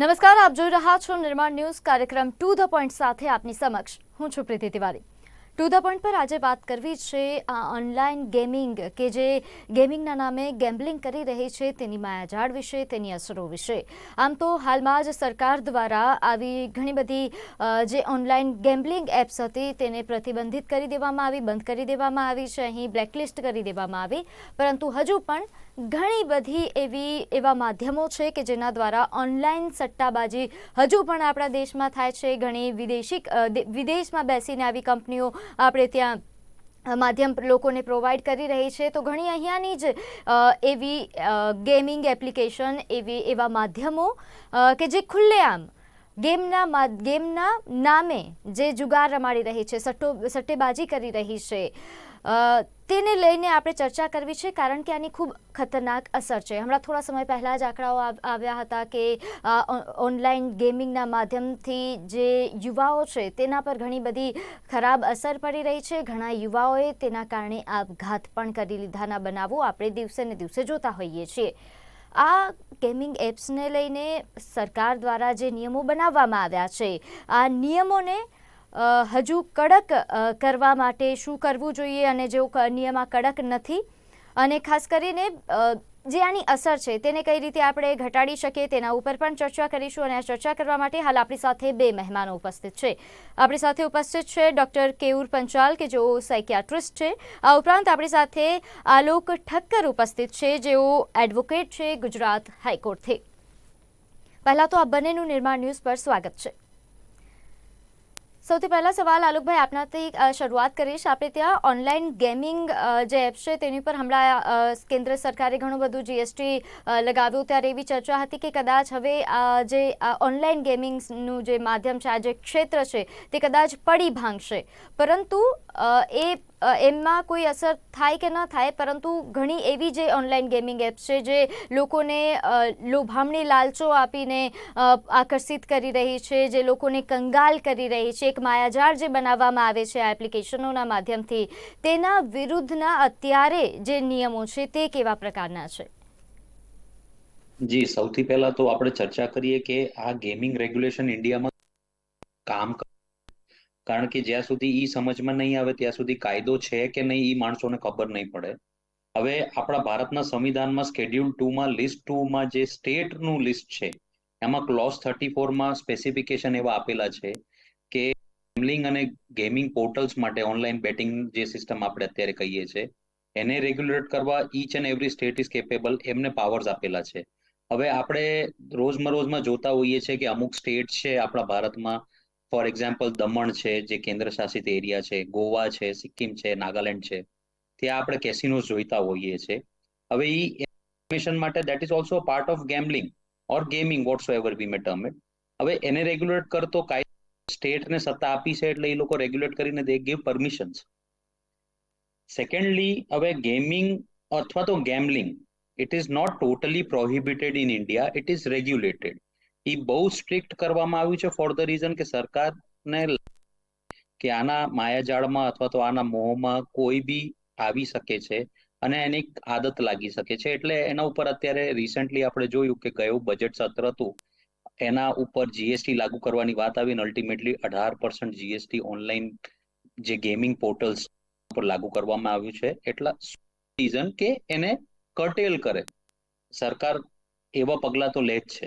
નમસ્કાર, આપ જોઈ રહ્યા છો નિર્માણ ન્યૂઝ કાર્યક્રમ ટુ ધ પોઈન્ટ સાથે આપની સમક્ષ. હું છું Priti Tiwari. To the point પર આજે વાત કરવી છે આ ઓનલાઈન ગેમિંગ કે જે ગેમિંગના નામે ગેમ્બલિંગ કરી રહી છે તેની માયાજાળ વિશે, તેની અસરો વિશે. આમ તો હાલમાં જ સરકાર દ્વારા આવી ઘણી બધી જે ઓનલાઈન ગેમ્બલિંગ એપ્સ હતી તેને પ્રતિબંધિત કરી દેવામાં આવી, બંધ કરી દેવામાં આવી છે, અહીં બ્લેકલિસ્ટ કરી દેવામાં આવી. પરંતુ હજુ પણ ઘણી બધી એવી, એવા માધ્યમો છે કે જેના દ્વારા ઓનલાઈન સટ્ટાબાજી હજુ પણ આપણા દેશમાં થાય છે. ઘણી વિદેશી વિદેશમાં બેસીને આવી કંપનીઓ આપણે ત્યાં માધ્યમ લોકોને પ્રોવાઈડ કરી રહી છે. તો ઘણી અહીંયાની જ એવી ગેમિંગ એપ્લિકેશન, એવી, એવા માધ્યમો કે જે ખુલ્લેઆમ ગેમના ગેમના નામે જે જુગાર રમાડી રહી છે, સટ્ટો, સટ્ટેબાજી કરી રહી છે. તેને લઈને આપણે ચર્ચા કરવી છે કારણ કે આની ખૂબ ખતરનાક અસર છે. હમણાં થોડા સમય પહેલાં જ આંકડાઓ આવ્યા હતા કે ઓનલાઈન ગેમિંગના માધ્યમથી જે યુવાઓ છે તેના પર ઘણી બધી ખરાબ અસર પડી રહી છે. ઘણા યુવાઓએ તેના કારણે આપઘાત પણ કરી લીધાના બનાવો આપણે દિવસે ને દિવસે જોતા હોઈએ છીએ. આ ગેમિંગ એપ્સને લઈને સરકાર દ્વારા જે નિયમો બનાવવામાં આવ્યા છે, આ નિયમોને હજુ કડક કરવા માટે શું કરવું જોઈએ અને જો ક- નિયમ આ કડક નથી? અને ખાસ કરીને જે આની અસર છે, તેને કઈ રીતે આપણે ઘટાડી શકીએ તેના ઉપર પણ ચર્ચા કરીશું અને આ ચર્ચા કરવા માટે હાલ આપણી સાથે બે મહેમાનો ઉપસ્થિત છે. આપણી સાથે ઉપસ્થિત છે ડૉક્ટર કેયુર પંચાલ, કે જેઓ સાયકિયાટ્રિસ્ટ છે. આ ઉપરાંત આપણી સાથે આલોક ઠક્કર ઉપસ્થિત છે, જેઓ એડવોકેટ છે ગુજરાત હાઈકોર્ટથી. પહેલાં તો આ બંનેનું નિર્માણ ન્યૂઝ પર સ્વાગત છે. સૌથી પહેલા સવાલ, આલોકભાઈ, આપનાથી શરૂઆત કરીશ. આપણે ત્યાં ઓનલાઈન ગેમિંગ જે એપ છે, તેની પર હમણાં કેન્દ્ર સરકારે ઘણું બધું જીએસટી લગાવ્યું. ત્યારે એવી ચર્ચા હતી કે કદાચ હવે જે ઓનલાઈન ગેમિંગનું જે માધ્યમ છે, આ જે ક્ષેત્ર છે, તે કદાચ પડી ભાંગશે. પરંતુ એ એમાં કોઈ અસર થાય કે ન થાય, પરંતુ ઘણી એવી જે ઓનલાઈન ગેમિંગ એપ્સ છે જે લોકોને લોભામણી લાલચો આપીને આકર્ષિત કરી રહી છે, જે લોકોને કંગાલ કરી રહી છે, એક માયાજાળ જે બનાવવામાં આવે છે આ એપ્લિકેશનોના માધ્યમથી, તેના વિરુદ્ધના અત્યારે જે નિયમો છે તે કેવા પ્રકારના છે જી, સૌથી પહેલા તો આપણે ચર્ચા કરીએ કે આ ગેમિંગ રેગ્યુલેશન ઇન્ડિયામાં કામ. કારણ કે જ્યાં સુધી ઈ સમજમાં નહીં આવે, ત્યાં સુધી કાયદો છે કે નહીં, ઈ માણસોને ખબર નહીં પડે. હવે આપણા ભારતના સંવિધાનમાં સ્કેડ્યુલ ટુમાં લિસ્ટ ટુમાં જે સ્ટેટનું લિસ્ટ છે, એમાં ક્લોઝ થર્ટી ફોરમાં સ્પેસિફિકેશન એવા આપેલા છે કે ગેમલિંગ અને ગેમિંગ પોર્ટલ્સ માટે ઓનલાઈન બેટિંગ જે સિસ્ટમ આપણે અત્યારે કહીએ છીએ એને રેગ્યુલેટ કરવા each and every state is capable એમને પાવર્સ આપેલા છે. હવે આપણે રોજમરોજમાં જોતા હોઈએ છીએ કે અમુક સ્ટેટ છે આપણા ભારતમાં ફોર એક્ઝામ્પલ દમણ છે, જે કેન્દ્ર શાસિત એરિયા છે, ગોવા છે, સિક્કિમ છે, નાગાલેન્ડ છે, ત્યાં આપણે કેસિનોઝ જોઈતા હોઈએ છીએ હવે એ ઇન્ફોર્મેશન માટે that is also part of gambling or gaming whatsoever we may term it હવે એને રેગ્યુલેટ કરતો કાય સ્ટેટને સત્તા આપી છે એટલે એ લોકો રેગ્યુલેટ કરીને દે ગીવ પરમિશન્સ સેકન્ડલી હવે ગેમિંગ અથવા તો gambling it is not totally prohibited in India it is regulated એ બહુ સ્ટ્રિક્ટ કરવામાં આવ્યું છે ફોર ધ રીઝન કે સરકારને કે આના માયાજાળમાં અથવા તો આના મોહમાં કોઈ બી આવી શકે છે અને એની આદત લાગી શકે છે. એટલે એના ઉપર અત્યારે રિસેન્ટલી આપણે જોયું કે ગયું બજેટ સત્ર હતું એના ઉપર જીએસટી લાગુ કરવાની વાત આવી અને અલ્ટિમેટલી અઢાર પર્સન્ટ જીએસટી ઓનલાઈન જે ગેમિંગ પોર્ટલ્સ ઉપર લાગુ કરવામાં આવ્યું છે. એટલા રીઝન કે એને કટેલ કરે. સરકાર એવા પગલા તો લે જ છે.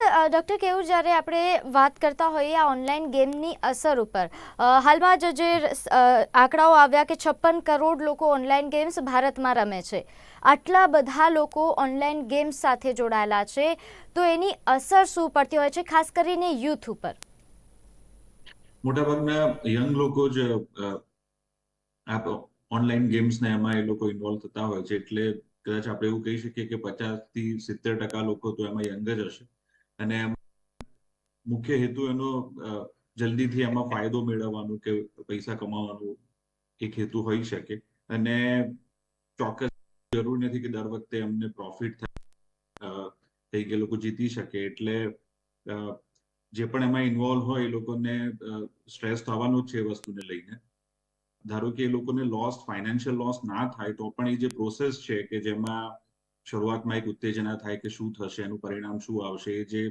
ડૉક્ટર, કેવું જ્યારે આપણે વાત કરતા હોઈએ આ ઓનલાઈન ગેમની અસર ઉપર? હાલમાં જ જે આંકડાઓ આવ્યા કે છપ્પન કરોડ લોકો ઓનલાઈન ગેમ્સ ભારતમાં રમે છે. આટલા બધા લોકો ઓનલાઈન ગેમ્સ સાથે જોડાયેલા છે. તો એની અસર શું પડતી હોય છે, ખાસ કરીને યુથ ઉપર? મોટાભાગના યંગ લોકો જ ઓનલાઈન ગેમ્સ ને એમાં એ લોકો ઇન્વોલ્વ થતા હોય છે. એટલે કદાચ આપણે એવું કહી શકીએ કે પચાસથી સિત્તેર ટકા લોકો તો એમાં યંગ જ હશે. અને મુખ્ય હેતુ એનો જલ્દીથી એમાં ફાયદો મેળવવાનું કે પૈસા કમાવાનું એક હેતુ હોઈ શકે. અને ચોક્કસ જરૂર નથી કે દર વખતે એમને પ્રોફિટ થાય થઈ કે લોકો જીતી શકે. એટલે જે પણ એમાં ઇન્વોલ્વ હોય એ લોકોને સ્ટ્રેસ થવાનું જ છે એ વસ્તુને લઈને. ધારો કે એ લોકોને લોસ ફાઇનાન્શિયલ લોસ ના થાય, તો પણ એ જે પ્રોસેસ છે કે જેમાં શરૂઆતમાં એક ઉત્તેજના થાય કે શું થશે, એનું પરિણામ શું આવશે જે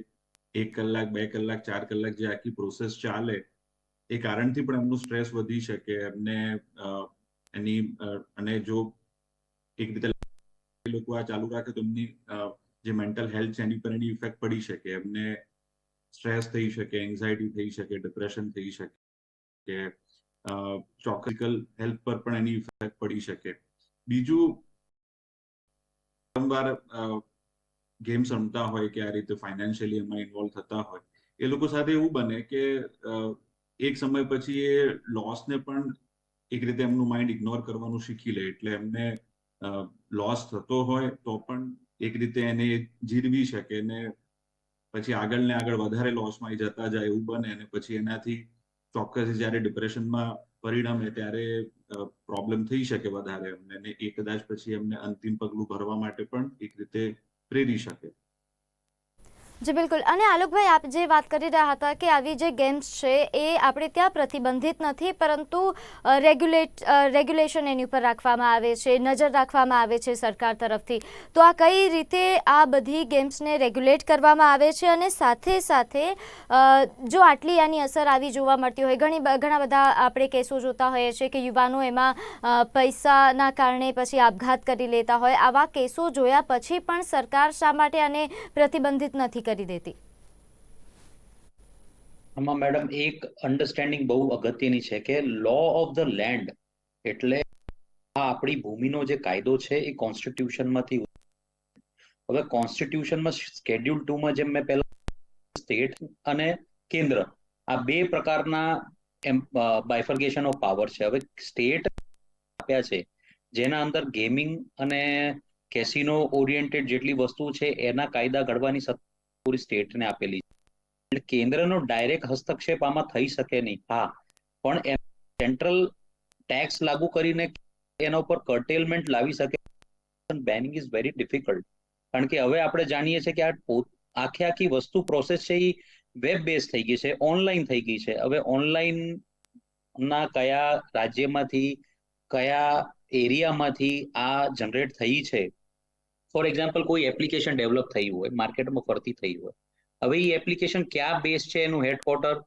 એક કલાક, બે કલાક, ચાર કલાક જે આખી પ્રોસેસ ચાલે, એ કારણથી પણ એમનું સ્ટ્રેસ વધી શકે. એમને એની અને જો એક રીતે લોકો આ ચાલુ રાખે તો એમની જે મેન્ટલ હેલ્થ છે એની પર એની ઇફેક્ટ પડી શકે. એમને સ્ટ્રેસ થઈ શકે એન્ઝાયટી થઈ શકે ડિપ્રેશન થઈ શકે કે ચોકિકલ હેલ્થ પર પણ એની ઇફેક્ટ પડી શકે. બીજું વારંવાર ગેમ્સ રમતા હોય કે આ રીતે ફાઇનાન્શિયલી એમાં ઇન્વોલ્વ થતા હોય, એ લોકો સાથે એવું બને કે એક સમય પછી એ લોસને પણ એક રીતે એમનું માઇન્ડ ઇગ્નોર કરવાનું શીખી લે. એટલે એમને લોસ થતો હોય તો પણ એક રીતે એને જીરવી શકે ને પછી આગળ ને આગળ વધારે લોસમાં જતા જાય એવું બને અને પછી એનાથી ચોક્કસ જ્યારે ડિપ્રેશનમાં પરિણમે ત્યારે પ્રોબ્લેમ થઈ શકે વધારે એમને એ કદાચ પછી એમને અંતિમ પગલું ભરવા માટે પણ એક રીતે પ્રેરી શકે. જી, બિલકુલ. અને આલોકભાઈ, આપ જે વાત કરી રહ્યા હતા કે આવી જે ગેમ્સ છે, એ આપણે ત્યાં પ્રતિબંધિત નથી, પરંતુ રેગ્યુલેટ રેગ્યુલેશન એની ઉપર રાખવામાં આવે છે, નજર રાખવામાં આવે છે સરકાર તરફથી. તો આ કઈ રીતે આ બધી ગેમ્સને રેગ્યુલેટ કરવામાં આવે છે અને સાથે સાથે જો આટલી આની અસર આવી જોવા મળતી હોય, ઘણી ઘણા બધા આપણે કેસો જોતા હોઈએ છીએ કે યુવાનો એમાં પૈસાના કારણે પછી આપઘાત કરી લેતા હોય. આવા કેસો જોયા પછી પણ સરકાર શા માટે આને પ્રતિબંધિત નથી કરી દેતી. આમાં મેડમ એક અન્ડરસ્ટેન્ડિંગ બહુ અગત્યની છે કે લો ઓફ ધ લેન્ડ એટલે આ આપણી ભૂમિનો જે કાયદો છે એ કોન્સ્ટિટ્યુશનમાંથી હવે કોન્સ્ટિટ્યુશનમાં સ્કેડ્યુલ ટુમાં જેમ મેં પહેલા સ્ટેટ અને કેન્દ્ર આ બે પ્રકારના એમ બાયફર્ગેશન ઓફ પાવર છે. હવે સ્ટેટ આપ્યા છે જેના અંદર ગેમિંગ અને કેસિનો ઓરિએન્ટેડ જેટલી વસ્તુ છે એના કાયદા ઘડવાની પૂરી સ્ટેટને આપેલી છે. કેન્દ્રનો ડાયરેક્ટ હસ્તક્ષેપ આમાં થઈ શકે નહીં. હા, પણ સેન્ટ્રલ ટેક્સ લાગુ કરીને એના ઉપર કર્ટેલમેન્ટ લાવી શકે. બેનિંગ ઇઝ વેરી ડિફિકલ્ટ કારણ કે હવે આપણે જાણીએ છીએ કે આ આખી આખી વસ્તુ પ્રોસેસ છે એ વેબ બેઝ થઈ ગઈ છે ઓનલાઈન થઈ ગઈ છે. હવે ઓનલાઈન ના કયા રાજ્યમાંથી, કયા એરિયામાંથી આ જનરેટ થઈ છે? ફોર એક્ઝામ્પલ કોઈ એપ્લિકેશન ડેવલપ થઈ હોય માર્કેટમાં ફરતી થઈ હોય, હવે એ એપ્લિકેશન ક્યાં બેઝ છે એનું હેડક્વાર્ટર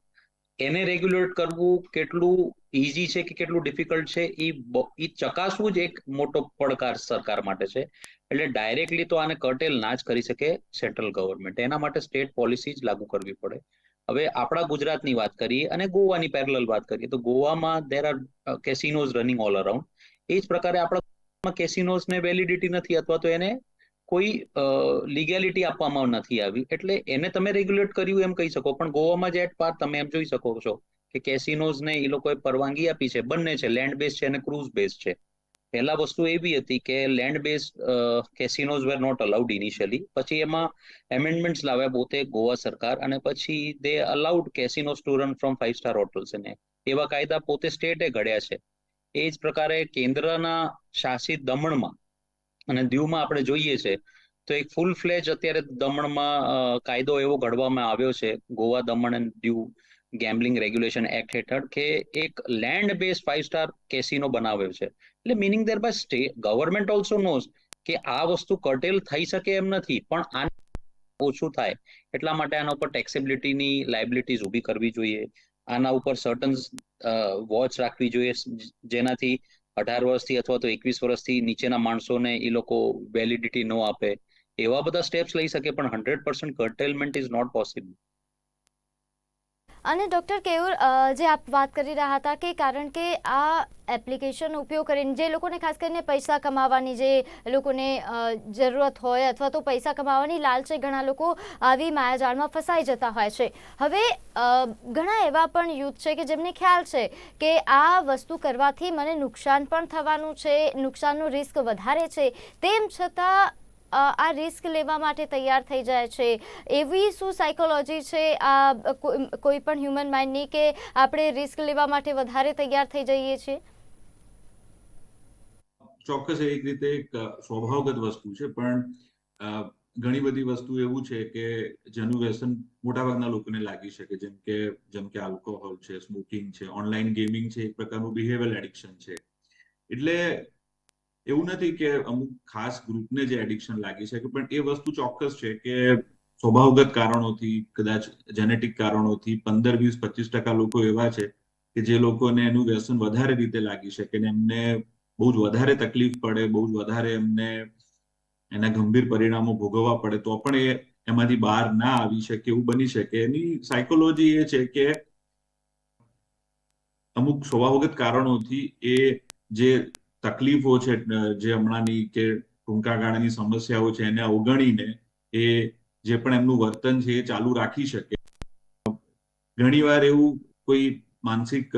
એને રેગ્યુલેટ કરવું કેટલું ઇઝી છે કે કેટલું ડિફિકલ્ટ છે? એ એ ચકાસવું જ એક મોટો પડકાર સરકાર માટે છે. એટલે ડાયરેક્ટલી તો આને કર્ટેલ ના જ કરી શકે સેન્ટ્રલ ગવર્મેન્ટ એના માટે સ્ટેટ પોલિસી જ લાગુ કરવી પડે. હવે આપણા ગુજરાતની વાત કરીએ અને ગોવાની પેરેલલ વાત કરીએ, તો ગોવામાં there are casinos running all around એ જ પ્રકારે આપણા કેસિનોઝને વેલિડિટી નથી અથવા તો એને કોઈ લીગેલિટી આપવામાં નથી આવી. એટલે એને તમે રેગ્યુલેટ કર્યું એમ કહી શકો. પણ ગોવામાં જે એટ પાર તમે એમ જોઈ શકો છો કે કેસિનોઝ ને એ લોકોએ પરવાનગી આપી છે. બંને છે. લેન્ડ બેઝ છે અને ક્રૂઝ બેઝ છે. પહેલા વસ્તુ એવી હતી કે land base casinos were not allowed initially પછી એમાં એમેન્ડમેન્ટ્સ લાવ્યા પોતે ગોવા સરકાર અને પછી they allowed casinos to run from five star hotels ને. એવા કાયદા પોતે સ્ટેટે ઘડ્યા છે. એ જ પ્રકારે કેન્દ્રના શાસિત દમણમાં અને દીવમાં આપણે જોઈએ છે, તો એક ફૂલ ફ્લેજ અત્યારે દમણમાં કાયદો એવો ઘડવામાં આવ્યો છે, Goa Daman and Diu gambling regulation act હેઠળ કે એક land base five star casino બનાવ્યો છે. એટલે meaning thereby state government also knows કે આ વસ્તુ કટેલ થઈ શકે એમ નથી, પણ આ ઓછું થાય. એટલા માટે આના ઉપર ટેક્સેબિલિટીની લાયબિલિટીઝ ઊભી કરવી જોઈએ. આના ઉપર સર્ટન વોચ રાખવી જોઈએ, જેનાથી અઢાર વર્ષથી અથવા તો એકવીસ વર્ષથી નીચેના માણસોને એ લોકો વેલિડિટી ન આપે, એવા બધા સ્ટેપ્સ લઈ શકે પણ hundred percent curtailment is not possible અને ડૉક્ટર કેયુર જે આપ વાત કરી રહ્યા હતા કે કારણ કે આ એપ્લિકેશન ઉપયોગ કરીને જે લોકોને ખાસ કરીને પૈસા કમાવાની જે લોકોને જરૂરત હોય અથવા તો પૈસા કમાવાની લાલચે ઘણા લોકો આવી માયાજાળમાં ફસાઈ જતા હોય છે. હવે ઘણા એવા પણ યુથ છે કે જેમને ખ્યાલ છે કે આ વસ્તુ કરવાથી મને નુકસાન પણ થવાનું છે, નુકસાનનું રિસ્ક વધારે છે. તેમ છતાં આ રિસ્ક લેવા માટે તૈયાર થઈ જાય છે. એવી શું સાયકોલોજી છે? આ, કોઈ પણ હ્યુમન માઇન્ડની કે આપણે રિસ્ક લેવા માટે વધારે તૈયાર થઈ જઈએ છીએ? ચોક્કસ એક રીતે એક સ્વભાવગત વસ્તુ છે, પણ ઘણી બધી વસ્તુ એવું છે કે જેનું વ્યસન મોટાભાગના લોકોને લાગી શકે. જેમ કે જેમ કે આલ્કોહોલ છે સ્મોકિંગ છે ઓનલાઈન ગેમિંગ છે, એક પ્રકારનું બિહેવિયર એડિક્શન છે. એટલે એવું નથી કે અમુક ખાસ ગ્રુપને જે એડિક્શન લાગી શકે પણ એ વસ્તુ ચોક્કસ છે કે સ્વભાવગત કારણોથી, કદાચ જેનેટિક કારણોથી પંદર, વીસ, પચીસ ટકા લોકો એવા છે કે જે લોકોને એનું વ્યસન વધારે રીતે લાગી શકે ને એમને બહુ જ વધારે તકલીફ પડે, બહુ જ વધારે એમને એના ગંભીર પરિણામો ભોગવવા પડે, તો પણ એ એમાંથી બહાર ના આવી શકે, એવું બની શકે. એની સાયકોલોજી એ છે કે અમુક સ્વભાવગત કારણોથી એ જે તકલીફો છે જે હમણાંની કે ટૂંકા ગાળાની સમસ્યાઓ છે, એને અવગણીને એ જે પણ એમનું વર્તન છે એ ચાલુ રાખી શકે. ઘણીવાર એવું કોઈ માનસિક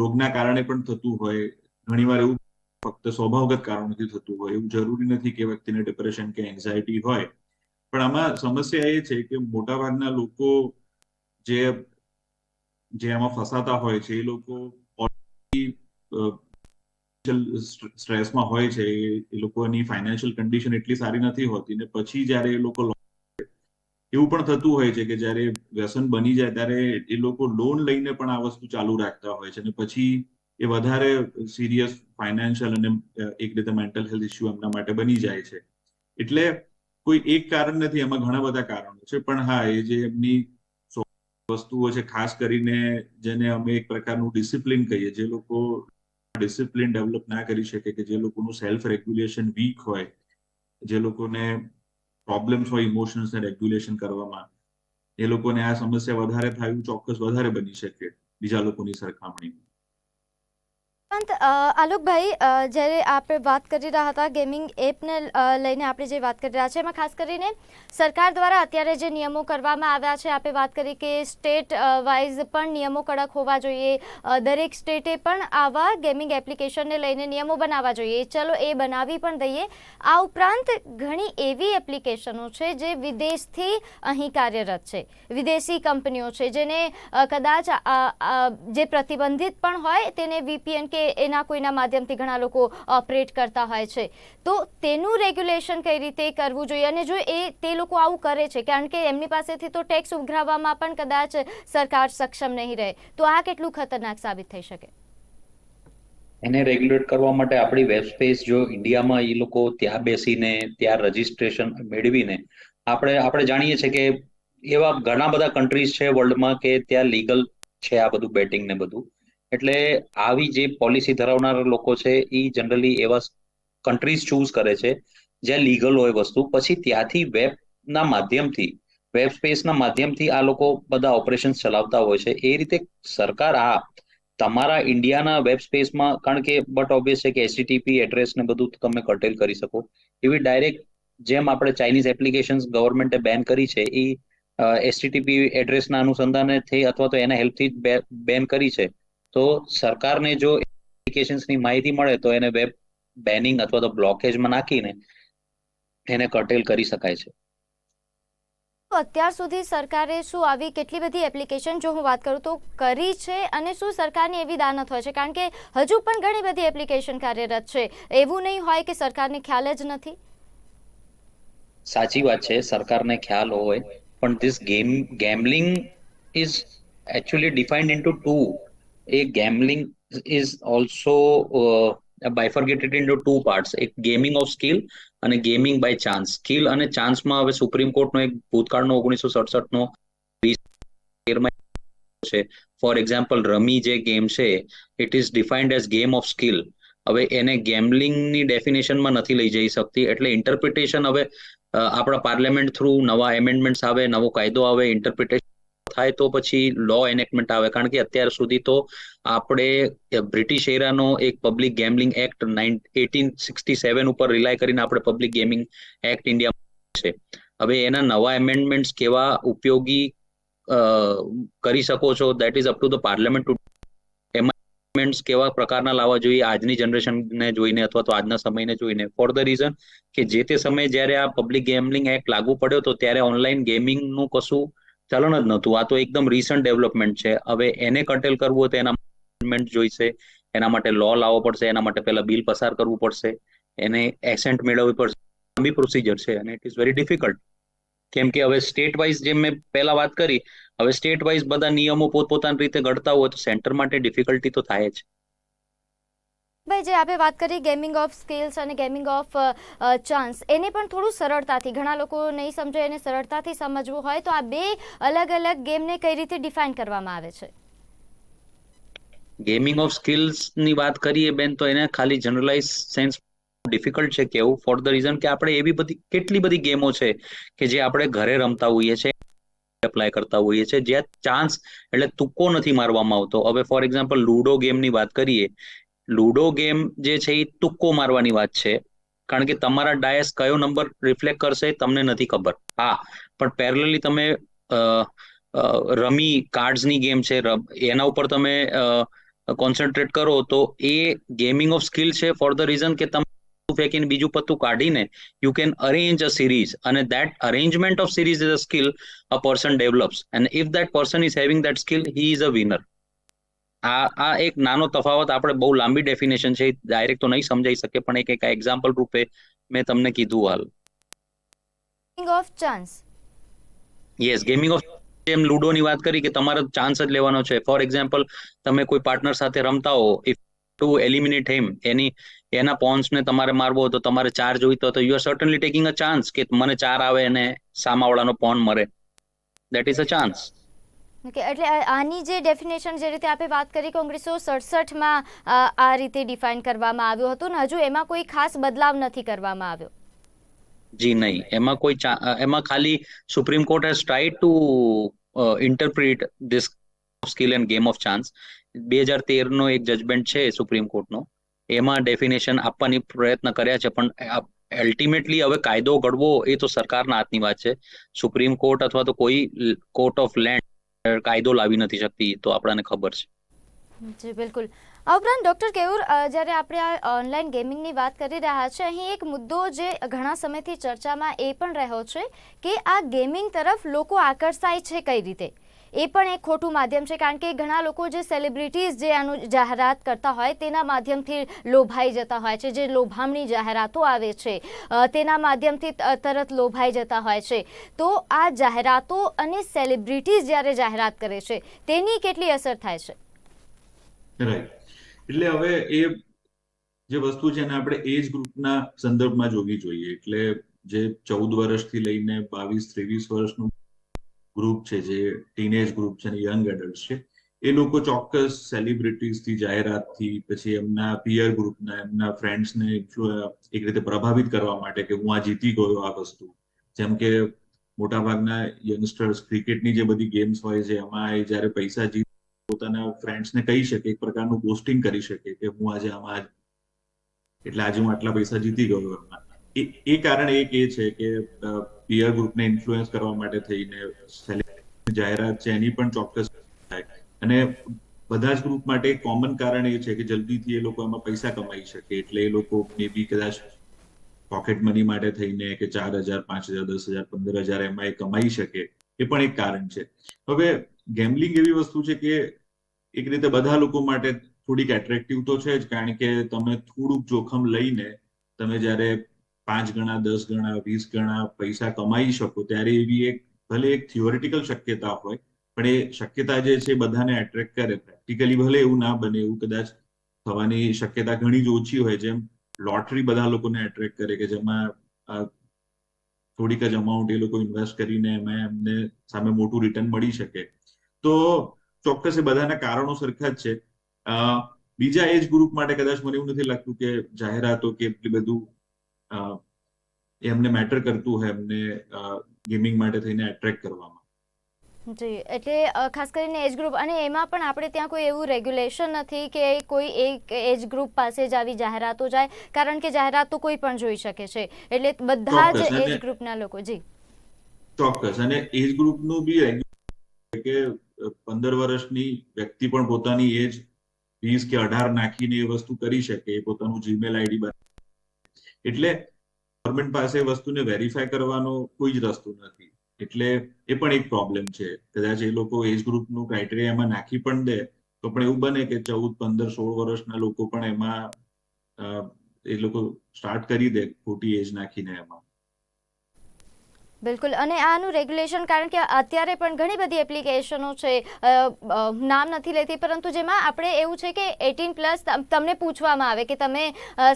રોગના કારણે પણ થતું હોય ઘણીવાર એવું ફક્ત સ્વભાવગત કારણોથી થતું હોય, એવું જરૂરી નથી કે વ્યક્તિને ડિપ્રેશન કે એન્ઝાયટી હોય. પણ આમાં સમસ્યા એ છે કે મોટાભાગના લોકો જે જે એમાં ફસાતા હોય છે, એ લોકો સ્ટ્રેસમાં હોય છે, એ લોકોની ફાઇનાન્શિયલ કન્ડિશન એટલી સારી નથી હોતી ને પછી જ્યારે એ લોકો એવું પણ થતું હોય છે કે જ્યારે વ્યસન બની જાય ત્યારે એ લોકો લોન લઈને પણ આ વસ્તુ ચાલુ રાખતા હોય છે અને પછી એ વધારે સિરિયસ ફાઇનાન્શિયલ અને એક રીતે મેન્ટલ હેલ્થ ઇસ્યુ એમના માટે બની જાય છે. એટલે કોઈ એક કારણ નથી, એમાં ઘણા બધા કારણો છે, પણ હા, એ જે એમની વસ્તુઓ છે, ખાસ કરીને જેને અમે એક પ્રકારનું ડિસિપ્લિન કહીએ, જે લોકો ડિસિપ્લિન ડેવલપ ના કરી શકે કે જે લોકોનું સેલ્ફ રેગ્યુલેશન વીક હોય, જે લોકોને પ્રોબ્લેમ્સ હોય ઇમોશન્સને રેગ્યુલેશન કરવામાં, એ લોકોને આ સમસ્યા વધારે થાય ચોક્કસ વધારે બની શકે બીજા લોકોની સરખામણીમાં. ઉપરાંત આલોકભાઈ જ્યારે આપણે વાત કરી રહ્યા હતા ગેમિંગ એપને લઈને આપણે જે વાત કરી રહ્યા છે એમાં ખાસ કરીને સરકાર દ્વારા અત્યારે જે નિયમો કરવામાં આવ્યા છે આપણે વાત કરી કે સ્ટેટ વાઇઝ પણ નિયમો કડક હોવા જોઈએ. દરેક સ્ટેટે પણ આવા ગેમિંગ એપ્લિકેશનને લઈને નિયમો બનાવવા જોઈએ. ચલો એ બનાવી પણ દઈએ. આ ઉપરાંત ઘણી એવી એપ્લિકેશનો છે જે વિદેશથી અહીં કાર્યરત છે. વિદેશી કંપનીઓ છે જેને કદાચ જે પ્રતિબંધિત પણ હોય તેને વીપીએન કે એના કોઈના માધ્યમથી ઘણા લોકો ઓપરેટ કરતા હોય છે. તો તેનું રેગ્યુલેશન કઈ રીતે કરવું જોઈએ? અને જો એ, તે લોકો આવું કરે છે, કારણ કે એમની પાસેથી તો ટેક્સ ઉઘરાવવામાં પણ કદાચ સરકાર સક્ષમ નહીં રહે. તો આ કેટલું ખતરનાક સાબિત થઈ શકે? એને રેગ્યુલેટ કરવા માટે આપણી વેબ સ્પેસ જો ઇન્ડિયામાં એ લોકો ત્યાં બેસીને, ત્યાં રજીસ્ટ્રેશન મેળવીને, આપણે આપણે જાણીએ છીએ કે એવા ઘણા બધા કન્ટ્રીઝ છે વર્લ્ડમાં કે ત્યાં લીગલ છે આ બધું બેટિંગ ને બધું. એટલે આવી જે પોલિસી ધરાવનાર લોકો છે એ જનરલી એવા કન્ટ્રીઝ ચૂઝ કરે છે, જ્યાં લીગલ હોય વસ્તુ. પછી ત્યાંથી વેબના માધ્યમથી વેબ સ્પેસના માધ્યમથી આ લોકો બધા ઓપરેશન ચલાવતા હોય છે. એ રીતે સરકાર આ તમારા ઇન્ડિયાના વેબ સ્પેસમાં કારણ કે બટ ઓબ્વિયસ છે કે એચટીટીપી એડ્રેસ ને બધું તમે કટેલ કરી શકો. એવી ડાયરેક્ટ જેમ આપણે ચાઇનીઝ એપ્લિકેશન ગવર્મેન્ટે બેન કરી છે એ એચટીટીપી એડ્રેસના અનુસંધાને થઈ અથવા તો એના હેલ્પથી બેન કરી છે. તો સરકારને જો એપ્લિકેશન્સની માહિતી મળે તો એને વેબ બેનિંગ અથવા તો બ્લોકેજમાં નાખીને એને કટેલ કરી શકાય છે. અત્યાર સુધી સરકારે શું આવી કેટલી બધી એપ્લિકેશન જો હું વાત કરું તો કરી છે અને શું સરકારની એવી દાનત હોય છે? કારણ કે હજુ પણ ઘણી બધી એપ્લિકેશન કાર્યરત છે. એવું નહીં હોય કે સરકારને ખ્યાલ જ નથી? સાચી વાત છે સરકારને ખ્યાલ હોય પણ this game gambling is actually defined into two A gambling is also bifurcated in two parts એક ગેમિંગ ઓફ સ્કિલ અને ગેમિંગ બાય ચાન્સ સ્કિલ અને ચાન્સમાં હવે સુપ્રીમ કોર્ટનો એક ભૂતકાળનો ઓગણીસો સડસઠનો છે ફોર એક્ઝામ્પલ રમી જે ગેમ છે it is defined as game of skill હવે એને ગેમલિંગની ડેફિનેશનમાં નથી લઈ જઈ શકતી એટલે ઇન્ટરપ્રિટેશન હવે આપણા પાર્લામેન્ટ થ્રુ નવા એમેન્ડમેન્ટ્સ આવે નવો કાયદો આવે ઇન્ટરપ્રિટેશન થાય તો પછી લો એનેક્ટમેન્ટ આવે. કારણ કે અત્યાર સુધી તો આપણે બ્રિટિશ એરાનો એક public gambling act eighteen sixty seven ઉપર રિલાય કરીને આપણે પબ્લિક ગેમિંગ એક્ટ ઇન્ડિયા છે. હવે એના નવા એમેન્ડમેન્ટ્સ કેવા ઉપયોગી કરી શકો છો? That is up to the parliament એમાં કેવા પ્રકારના લાવવા જોઈએ આજની જનરેશનને જોઈને અથવા તો આજના સમયને જોઈને? ફોર ધ રીઝન કે જે તે સમયે જ્યારે આ પબ્લિક ગેમલિંગ એક્ટ લાગુ પડ્યો તો ત્યારે ઓનલાઈન ગેમિંગનું કશું ચલણ જ નહોતું. આ તો એકદમ રિસન્ટ ડેવલપમેન્ટ છે. હવે એને કટેલ કરવું હોય તો એના amendment જોઈશે. એના માટે લો લાવવો પડશે. એના માટે પહેલા બિલ પસાર કરવું પડશે. એને એસેન્ટ મેળવવી પડશે. લાંબી પ્રોસિજર છે અને ઇટ ઇઝ વેરી ડિફિકલ્ટ કેમ કે હવે સ્ટેટ વાઇઝ જેમ મેં પહેલા વાત કરી, હવે સ્ટેટ વાઇઝ બધા નિયમો પોતપોતાની રીતે ઘડતા હોય તો સેન્ટર માટે ડિફિકલ્ટી તો થાય જ. ભાઈ, જે આપણે વાત કરી ગેમિંગ ઓફ સ્કિલ્સ અને ગેમિંગ ઓફ ચાન્સ એને પણ થોડું સરળતાથી, ઘણા લોકો નહીં સમજે, એને સરળતાથી સમજવું હોય, તો આ બે અલગ અલગ ગેમને કઈ રીતે ડિફાઇન કરવામાં આવે છે? ગેમિંગ ઓફ સ્કિલ્સની વાત કરીએ બેન, તો એને ખાલી જનરલાઇઝ સેન્સ ડિફિકલ્ટ છે કેવું ફોર ધ રીઝન કે આપણે એવી બધી, કેટલી બધી ગેમો છે કે જે આપણે ઘરે રમતા હોઈએ છીએ એપ્લાય કરતા હોઈએ છીએ જ્યાં ચાન્સ એટલે તુક્કો નથી મારવામાં આવતો. હવે ફોર એક્ઝામ્પલ લુડો ગેમની વાત કરીએ લુડો ગેમ જે છે એ તુક્કો મારવાની વાત છે. કારણ કે તમારા ડાયસ કયો નંબર રિફ્લેક્ટ કરશે તમને નથી ખબર. હા, પણ પેરેલલી તમે રમી કાર્ડ્સની ગેમ છે એના ઉપર તમે કોન્સન્ટ્રેટ કરો તો એ ગેમિંગ ઓફ સ્કિલ છે ફોર ધ રીઝન કે તમે ફેંકીને બીજું પત્તું કાઢીને you can arrange a series. અને that arrangement of series is a skill a person develops. And if that person is having that skill, he is a winner આ આ એક નાનો તફાવત આપણે બહુ લાંબી ડેફિનેશન છે ડાયરેક્ટ તો નહીં સમજાઈ શકે પણ એક એક એક્ઝામ્પલ રૂપે મેં તમને કીધું હાલ. Gaming of chance yes gaming of જેમ લુડો ની વાત કરી કે તમારે ચાન્સ જ લેવાનો છે. ફોર એક્ઝામ્પલ તમે કોઈ પાર્ટનર સાથે રમતા હો ઇફ ટુ એલિમિનેટ હિમ એની એના પોન્સ ને તમારે મારવો તો તમારે ચાર જોઈતો તો you are certainly taking a chance કે મને ચાર આવે અને સામાવાળાનો પોન મરે. That is a chance okay એટલે આની જે ડેફિનેશન જે રીતે આપણે વાત કરી કે ઓગણીસો સડસઠમાં આ રીતે ડિફાઇન કરવામાં આવ્યું હતું ને હજુ એમાં કોઈ ખાસ બદલાવ નથી કરવામાં આવ્યો. જી નહીં. એમાં કોઈ એમાં ખાલી Supreme Court has try to interpret this skill and game of chance બે હજાર તેરનો એક જજમેન્ટ છે સુપ્રીમ કોર્ટનો એમાં ડેફિનેશન આપવાની પ્રયત્ન કર્યા છે, પણ અલ્ટિમેટલી હવે કાયદો ઘડવો એ તો સરકારના હાથની વાત છે. સુપ્રીમ કોર્ટ અથવા તો કોઈ કોર્ટ ઓફ લેન્ડ કાયદો લાવી નથી શકતી તો આપણને ખબર છે. જી, બિલકુલ. આ ઉપરાંત ડૉક્ટર કેવુર જ્યારે આપણે આ ઓનલાઈન ગેમિંગની વાત કરી રહ્યા છે, અહીં એક મુદ્દો જે ઘણા સમયથી ચર્ચામાં એ પણ રહ્યો છે કે આ ગેમિંગ તરફ લોકો આકર્ષાય છે કઈ રીતે? એ પણ એક ખોટું માધ્યમ છે, કારણ કે ઘણા લોકો જે સેલિબ્રિટીઝ જે આનું જાહેરાત કરતા હોય, તેના માધ્યમથી લોભાઈ જતા હોય છે, જે લોભામણી જાહેરાતો આવે છે. તેના માધ્યમથી તરત લોભાઈ જતા હોય છે. તો આ જાહેરાતો અને સેલિબ્રિટીઝ જ્યારે જાહેરાત કરે છે, તેની કેટલી અસર થાય છે? એટલે હવે એ જે વસ્તુ છે એને આપણે એજ ગ્રુપના સંદર્ભમાં જોવી જોઈએ. એટલે જે ચૌદ વર્ષથી લઈને બાવીસ, ત્રેવીસ વર્ષનું ગ્રુપ છે, જે ટીનેજ ગ્રુપ છે અને યંગ એડલ્ટ છે, એ લોકો ચોક્કસ સેલિબ્રિટીઝથી જાહેરાતથી પછી એમના પિયર ગ્રુપના એમના ફ્રેન્ડ્સને એક રીતે પ્રભાવિત કરવા માટે કે હું આ જીતી ગયો આ વસ્તુ. જેમ કે મોટાભાગના યંગસ્ટર્સ ક્રિકેટની જે બધી ગેમ્સ હોય છે, એમાં એ જ્યારે પૈસા જીત પોતાના ફ્રેન્ડ્સને કહી શકે, એક પ્રકારનું પોસ્ટિંગ કરી શકે કે હું આજે આમાં એટલે આજે હું આટલા પૈસા જીતી ગયો એમાં. એ કારણ એક એ છે કે પિયર ગ્રુપને ઇન્ફ્લુઅન્સ કરવા માટે થઈને જાહેરાત છે, એની પણ ચોક્કસ થાય. અને બધા જ ગ્રુપ માટે કોમન કારણ એ છે કે જલ્દીથી એ લોકો એમાં પૈસા કમાઈ શકે. એટલે એ લોકો મે બી કદાચ પોકેટ મની માટે થઈને કે ચાર હજાર, પાંચ હજાર, દસ હજાર, પંદર હજાર એમાં એ કમાઈ શકે. એ પણ એક કારણ છે. હવે ગેમલિંગ એવી વસ્તુ છે કે એક રીતે બધા લોકો માટે થોડીક એટ્રેક્ટિવ તો છે જ, કારણ કે તમે થોડુંક જોખમ લઈને તમે જ્યારે પાંચ ગણા, દસ ગણા, વીસ ગણા પૈસા કમાઈ શકો, ત્યારે એવી એક ભલે એક થિયોરિટિકલ શક્યતા હોય, પણ એ શક્યતા જે છે બધાને એટ્રેક્ટ કરે. પ્રેક્ટિકલી ભલે એવું ના બને, એવું કદાચ થવાની શક્યતા ઘણી જ ઓછી હોય, જેમ લોટરી બધા લોકોને એટ્રેક્ટ કરે કે જેમાં થોડીક જ અમાઉન્ટ એ લોકો ઇન્વેસ્ટ કરીને એમાં એમને સામે મોટું રિટર્ન મળી શકે. તો ચોક્કસ એ બધાના કારણો સરખા જ છે. બીજા એજ ગ્રુપ માટે કદાચ મને એવું નથી લાગતું કે જાહેરાતો કે એટલી બધું એ એમને મેટર કરતું હોય એમને ગેમિંગ માટે થઈને એટ્રેક્ટ કરવામાં. જી એટલે ખાસ કરીને એજ ગ્રુપ અને એમાં પણ આપણે ત્યાં કોઈ એવું રેગ્યુલેશન નથી કે કોઈ એક એજ ગ્રુપ પાસે જ આવી જાહેરાતો જાય કારણ કે જાહેરાત તો કોઈ પણ જોઈ શકે છે. એટલે બધા જ એજ ગ્રુપના લોકો જી. ચોક્કસ અને એજ ગ્રુપનું બી કે પંદર વર્ષની વ્યક્તિ પણ પોતાની એજ વીસ કે અઢાર નાખીને એ વસ્તુ કરી શકે એ પોતાનું જીમેલ આઈડી એટલે ગવર્મેન્ટ પાસે વસ્તુને વેરીફાય કરવાનો કોઈ જ રસ્તો નથી. એટલે એ પણ એક પ્રોબ્લેમ છે. કદાચ એ લોકો એજ ગ્રુપનું ક્રાઇટેરિયા એમાં નાખી પણ દે, તો પણ એવું બને કે ચૌદ, પંદર, સોળ વર્ષના લોકો પણ એમાં એ લોકો સ્ટાર્ટ કરી દે ખોટી એજ નાખીને એમાં. બિલકુલ. અને આનું રેગ્યુલેશન કારણ કે અત્યારે પણ ઘણી બધી એપ્લિકેશનો છે નામ નથી લેતી, પરંતુ જેમાં આપણે એવું છે કે એટીન પ્લસ તમને પૂછવામાં આવે કે તમે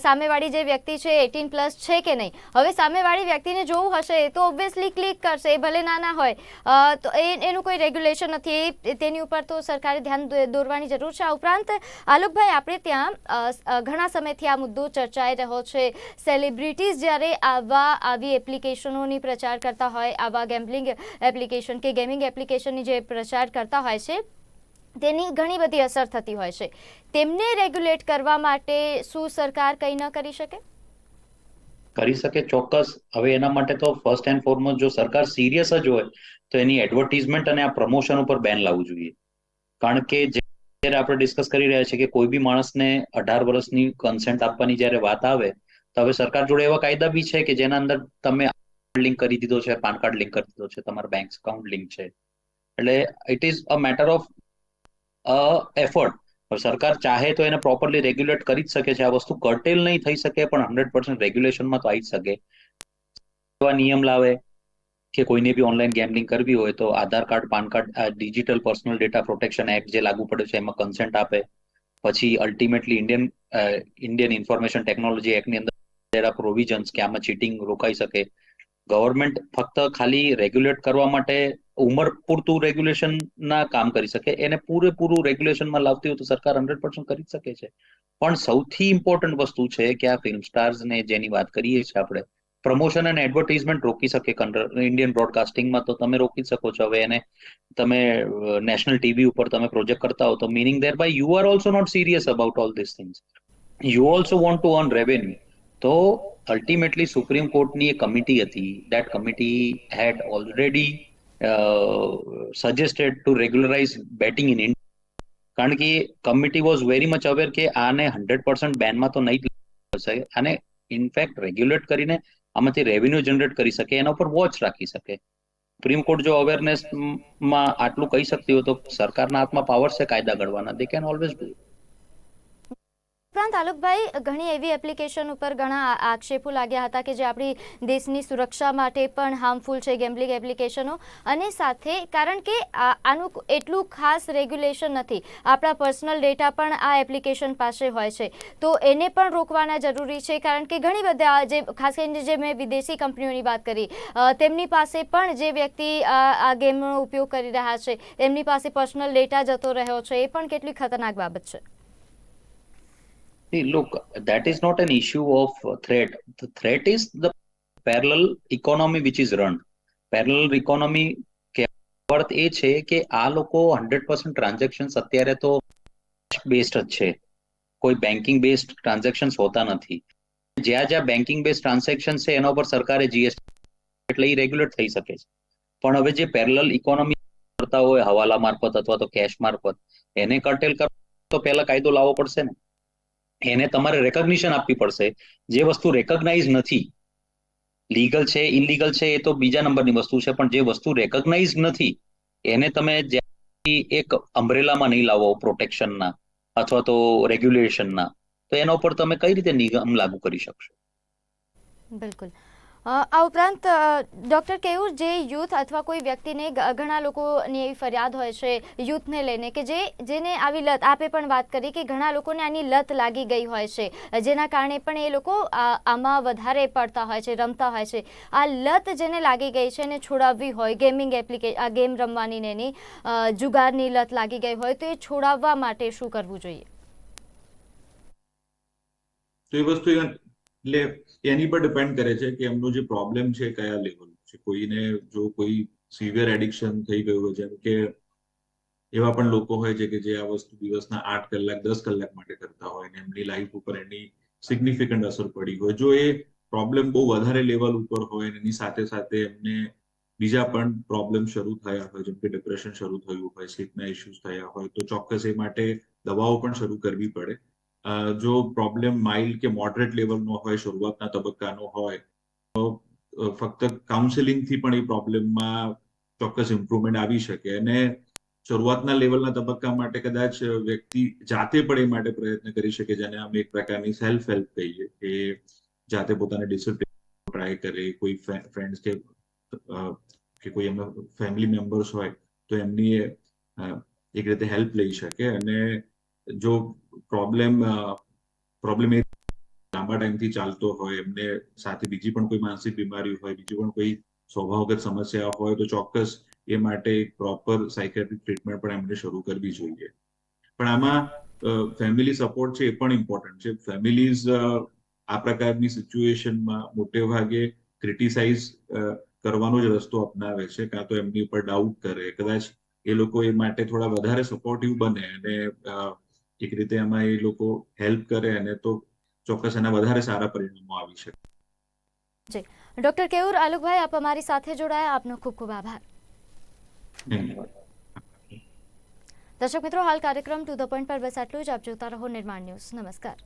સામેવાળી જે વ્યક્તિ છે એટીન પ્લસ છે કે નહીં? હવે સામેવાળી વ્યક્તિને જોવું હશે તો ઓબ્વિયસલી ક્લિક કરશે, એ ભલે નાના હોય. તો એ, એનું કોઈ રેગ્યુલેશન નથી. તેની ઉપર તો સરકારે ધ્યાન દોરવાની જરૂર છે. આ ઉપરાંત, આલોકભાઈ, આપણે ત્યાં ઘણા સમયથી આ મુદ્દો ચર્ચાઈ રહ્યો છે. સેલિબ્રિટીઝ જ્યારે આવા, આવી એપ્લિકેશનોની પ્રચાર કરતા હોય આવા ગેમ્બલિંગ એપ્લિકેશન કે ગેમિંગ એપ્લિકેશનની જે પ્રચાર કરતા હોય છે, તેની ઘણી બધી અસર થતી હોય છે. તેમને રેગ્યુલેટ કરવા માટે શું સરકાર કંઈ ન કરી શકે? કરી શકે ચોક્કસ. હવે એના માટે તો ફર્સ્ટ એન્ડ ફોરમોસ્ટ જો સરકાર સિરિયસ જ હોય, તો એની એડવર્ટીઝમેન્ટ અને આ પ્રમોશન ઉપર બેન લાવવું જોઈએ. કારણ કે જ્યારે આપણે ડિસ્કસ કરી રહ્યા છીએ કે કોઈ બી માણસને અઢાર વર્ષની કન્સેન્ટ આપવાની જ્યારે વાત આવે, તો હવે સરકાર જોડે એવા કાયદા બી છે કે જેના અંદર તમે લિંક કરી દીધો છે, પાન કાર્ડ લિંક કરી દીધો છે, તમારા બેંક અકાઉન્ટ લિંક છે. એટલે it is a matter of effort સરકાર ચાહે તો એને પ્રોપરલી રેગ્યુલેટ કરી જ શકે છે. આ વસ્તુ કર્ટેલ નહીં થઈ શકે, પણ હંડ્રેડ પર્સન્ટ રેગ્યુલેશનમાં તો આવી જ શકે. એવા નિયમ લાવે? કે કોઈને બી ઓનલાઈન ગેમલિંગ કરવી હોય તો Aadhaar card, PAN card digital personal data protection act જે લાગુ પડે છે, એમાં કન્સેન્ટ આપે. પછી ultimately Indian Indian information technology એક્ટની અંદર પ્રોવિઝન્સ કે આમાં ચીટિંગ રોકાઈ શકે. ગવર્મેન્ટ ફક્ત ખાલી રેગ્યુલેટ કરવા માટે ઉંમર પૂરતું રેગ્યુલેશન ના કામ કરી શકે, એને પૂરેપૂરું રેગ્યુલેશનમાં લાવતી હોય તો સરકાર હંડ્રેડ પર્સન્ટ કરી શકે છે. પણ સૌથી ઇમ્પોર્ટન્ટ વસ્તુ છે કે આ ફિલ્મ સ્ટાર્સ ને જેની વાત કરીએ છીએ આપણે પ્રમોશન અને એડવર્ટાઇઝમેન્ટ રોકી શકે ઇન્ડિયન બ્રોડકાસ્ટિંગમાં તો તમે રોકી શકો છો. હવે એને તમે નેશનલ ટીવી ઉપર તમે પ્રોજેક્ટ કરતા હો તો meaning there by you are also not serious about all this things you also want to earn revenue તો અલ્ટિમેટલી સુપ્રીમ કોર્ટની એક કમિટી હતી. That committee had already suggested to regularise betting in India કારણ કે committee was very much aware કે આને hundred percent બેનમાં તો નહીં શકે અને ઇનફેક્ટ રેગ્યુલેટ કરીને આમાંથી રેવન્યુ જનરેટ કરી શકે, એના ઉપર વોચ રાખી શકે. સુપ્રીમ કોર્ટ જો અવેરનેસમાં આટલું કહી શકતી હોય તો સરકારના હાથમાં પાવર છે, કાયદા ઘડવાના. દે કેન ઓલવેઝ ડુ ઉપરાંત આલોકભાઈ, ઘણી એવી એપ્લિકેશન ઉપર ઘણા આક્ષેપો લાગ્યા હતા કે જે આપણી દેશની સુરક્ષા માટે પણ હાર્મફુલ છે ગેમ્બલિંગ એપ્લિકેશનો અને સાથે કારણ કે આનું એટલું ખાસ રેગ્યુલેશન નથી. આપણા પર્સનલ ડેટા પણ આ એપ્લિકેશન પાસે હોય છે. તો એને પણ રોકવાના જરૂરી છે, કારણ કે ઘણી બધા જે ખાસ કરીને જે મેં વિદેશી કંપનીઓની વાત કરી તેમની પાસે પણ જે વ્યક્તિ આ ગેમનો ઉપયોગ કરી રહ્યા છે, તેમની પાસે પર્સનલ ડેટા જતો રહ્યો છે, એ પણ કેટલી ખતરનાક બાબત છે. See, look, that is not an issue of threat. The threat is the parallel economy which is run. Parallel economy અર્થ એ છે કે આ લોકો હંડ્રેડ પર્સન્ટ ટ્રાન્ઝેક્શન અત્યારે તો બેસ્ડ જ છે કોઈ બેન્કિંગ બેસ્ડ ટ્રાન્ઝેક્શન હોતા નથી જ્યાં જ્યાં બેન્કિંગ બેસ્ડ ટ્રાન્ઝેક્શન છે એના ઉપર સરકારે જીએસટી એટલે એ રેગ્યુલેટ થઈ શકે છે પણ હવે જે પેરેલલ ઇકોનોમી કરતા હોય હવાલા મારફત અથવા તો કેશ મારફત એને કર્ટેલ કરવા તો પહેલા કાયદો લાવવો પડશે ને એને તમારે રેકોગ્નિશન આપવી પડશે. જે વસ્તુ રેકોગ્નાઇઝ નથી લીગલ છે ઇનલીગલ છે, એ તો બીજા નંબરની વસ્તુ છે, પણ જે વસ્તુ રેકોગ્નાઇઝ નથી, એને તમે એક અમ્બ્રેલામાં નહીં લાવો પ્રોટેક્શનના અથવા તો રેગ્યુલેશનના તો એના ઉપર તમે કઈ રીતે નિગમ લાગુ કરી શકશો? બિલકુલ. આ ઉપરાંત ડૉક્ટર કેવું જે યુથ અથવા કોઈ વ્યક્તિને ઘણા લોકોની એવી ફરિયાદ હોય છે યુથને લઈને કે જે, જેને આવી લત આપે પણ વાત કરી કે ઘણા લોકોને આની લત લાગી ગઈ હોય છે. જેના કારણે પણ એ લોકો આમાં વધારે પડતા હોય છે, રમતા હોય છે. આ લત જેને લાગી ગઈ છે એને છોડાવવી હોય, ગેમિંગ એપ્લિકે, આ ગેમ રમવાની ને એની જુગારની લત લાગી ગઈ હોય તો એ છોડાવવા માટે શું કરવું જોઈએ? તો એ વસ્તુ એટલે એની પર ડિપેન્ડ કરે છે કે એમનો જે પ્રોબ્લેમ છે કયા લેવલ છે. કોઈને જો કોઈ સિવિયર એડિક્શન થઈ ગયું હોય, જેમ કે એવા પણ લોકો હોય છે કે જે આ વસ્તુ દિવસના આઠ કલાક, દસ કલાક માટે કરતા હોય ને એમની લાઈફ ઉપર એની સિગ્નિફિકન્ટ અસર પડી હોય. જો એ પ્રોબ્લેમ બહુ વધારે લેવલ ઉપર હોય એની સાથે સાથે એમને બીજા પણ પ્રોબ્લેમ શરૂ થયા હોય, જેમ કે ડિપ્રેશન શરૂ થયું હોય સ્લીપના ઇશ્યુઝ થયા હોય, તો ચોક્કસ એ માટે દવાઓ પણ શરૂ કરવી પડે. જો પ્રોબ્લેમ માઇલ્ડ કે મોડરેટ લેવલનો હોય, શરૂઆતના તબક્કાનો હોય, તો ફક્ત કાઉન્સેલિંગથી પણ એ પ્રોબ્લેમમાં ચોક્કસ ઇમ્પ્રુવમેન્ટ આવી શકે. અને શરૂઆતના લેવલના તબક્કા માટે કદાચ વ્યક્તિ જાતે પણ એ માટે પ્રયત્ન કરી શકે, જેને અમે એક પ્રકારની સેલ્ફ હેલ્પ કહીએ, કે જાતે પોતાને ડિસિપ્લિન ટ્રાય કરે, કોઈ ફ્રેન્ડ્સ કે કે કોઈ એમના ફેમિલી મેમ્બર્સ હોય, તો એમની એક રીતે હેલ્પ લઈ શકે. અને જો પ્રોબ્લેમ પ્રોબ્લેમ એ લાંબા ટાઈમથી ચાલતો હોય, એમને સાથે બીજી પણ કોઈ માનસિક બીમારી હોય, બીજી પણ કોઈ સ્વભાવગત સમસ્યા હોય, તો ચોક્કસ એ માટે એક પ્રોપર સાયકેટ્રિક ટ્રીટમેન્ટ પણ એમને શરૂ કરવી જોઈએ. પણ આમાં ફેમિલી સપોર્ટ છે એ પણ ઇમ્પોર્ટન્ટ છે. ફેમિલીઝ આ પ્રકારની સિચ્યુએશનમાં મોટે ભાગે ક્રિટિસાઇઝ કરવાનો જ રસ્તો અપનાવે છે. કાં તો એમની ઉપર ડાઉટ કરે. કદાચ એ લોકો એ માટે થોડા વધારે સપોર્ટિવ બને અને એક રીતે એમાં એ લોકો હેલ્પ કરે અને તો ચોક્કસ એના વધારે સારા પરિણામો આવી શકે. ડોક્ટર કેયુર આલુકભાઈ આપ અમારી સાથે જોડાયા. આપનો ખૂબ ખૂબ આભાર. દર્શક મિત્રો હાલ કાર્યક્રમ ટુ ધ પોઈન્ટ પર બસ આટલું જ. આપ જોતા રહો નિર્માણ ન્યૂઝ. નમસ્કાર.